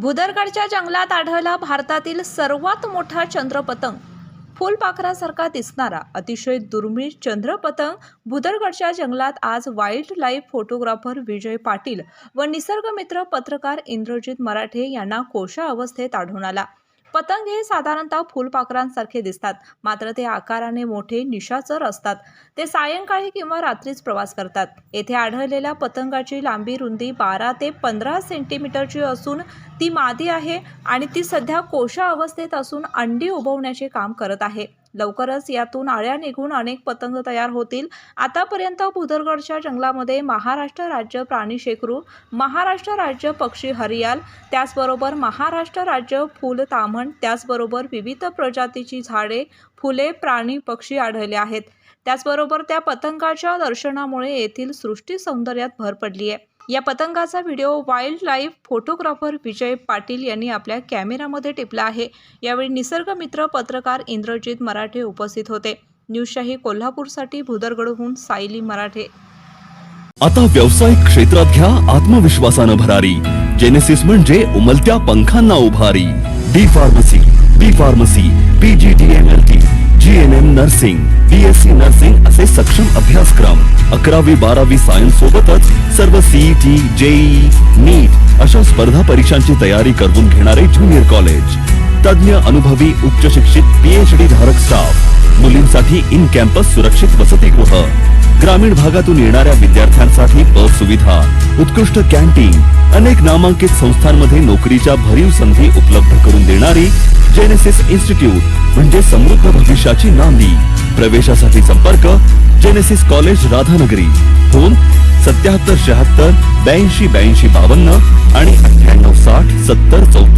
भुदरगडच्या जंगलात आढळला भारतातील सर्वात मोठा चंद्रपतंग. फुलपाखरासारखा दिसणारा अतिशय दुर्मिळ चंद्रपतंग भुदरगडच्या जंगलात आज wild life photographer Vijay Patil व निसर्गमित्र पत्रकार इंद्रजित मराठे यांना कोशा अवस्थेत आढळून आला. पतंग हे साधारणतः फुलपाखरांसारखे दिसतात. मात्र ते आकाराने मोठे निशाचर असतात. ते सायंकाळी किंवा रात्रीच प्रवास करतात. येथे आढळलेल्या पतंगाची लांबी रुंदी बारा ते पंधरा सेंटीमीटरची असून ती मादी आहे आणि ती सध्या कोशा अवस्थेत असून अंडी उभवण्याचे काम करत आहे. लवकरच यातून आळ्या निघून अनेक पतंग तयार होतील. आतापर्यंत भुदरगडच्या जंगलामध्ये महाराष्ट्र राज्य प्राणी शेकरू महाराष्ट्र राज्य पक्षी हरियाल त्याचबरोबर महाराष्ट्र राज्य फूल ताम्हण त्याचबरोबर विविध प्रजातीची झाडे फुले प्राणी पक्षी आढळले आहेत. त्याचबरोबर त्या पतंगाच्या दर्शनामुळे येथील सृष्टी सौंदर्यात भर पडली आहे या पतंगाचा video wild life photographer Vijay Patil यांनी आपल्या कॅमेरामध्ये टिपला आहे. यावेळी निसर्गमित्र पत्रकार इंद्रजित मराठे उपस्थित होते. न्यूजशाही कोल्हापूरसाठी भुदरगडहून सायली मराठे. आता व्यावसायिक क्षेत्रात घ्या आत्मविश्वासानं भरारी. जेनेसिस म्हणजे उमलत्या पंखांना उभारी. D pharmacy B pharmacy PG GNM nursing BSc nursing असे सक्षम अभ्यासक्रम. अकरावी बारावी सायन्स सोबतच सर्व सीईटी जेई नीट अशा स्पर्धा परीक्षांची तयारी करवून घेणारे ज्युनियर कॉलेज तज्ज्ञ अनुभवी उच्च शिक्षित पीएचडी धारक स्टाफ मुलींसाठी इन कॅम्पस सुरक्षित वसतिगृह. ग्रामीण भागातून येणाऱ्या विद्यार्थ्यांसाठी सुविधा उत्कृष्ट कॅन्टीन अनेक नामांकित संस्थांमध्ये नोकरीच्या भरीव संधी उपलब्ध करून देणारी जेनेसिस इन्स्टिट्यूट म्हणजे समृद्ध भविष्याची नांदी. प्रवेशासाठी संपर्क जेनेसिस कॉलेज राधानगरी. फोन सत्याहत्तर शहात्तर ब्याऐंशी ब्याऐंशी बावन्न आणि अठ्ठ्याण्णव साठ सत्तर चौतीस.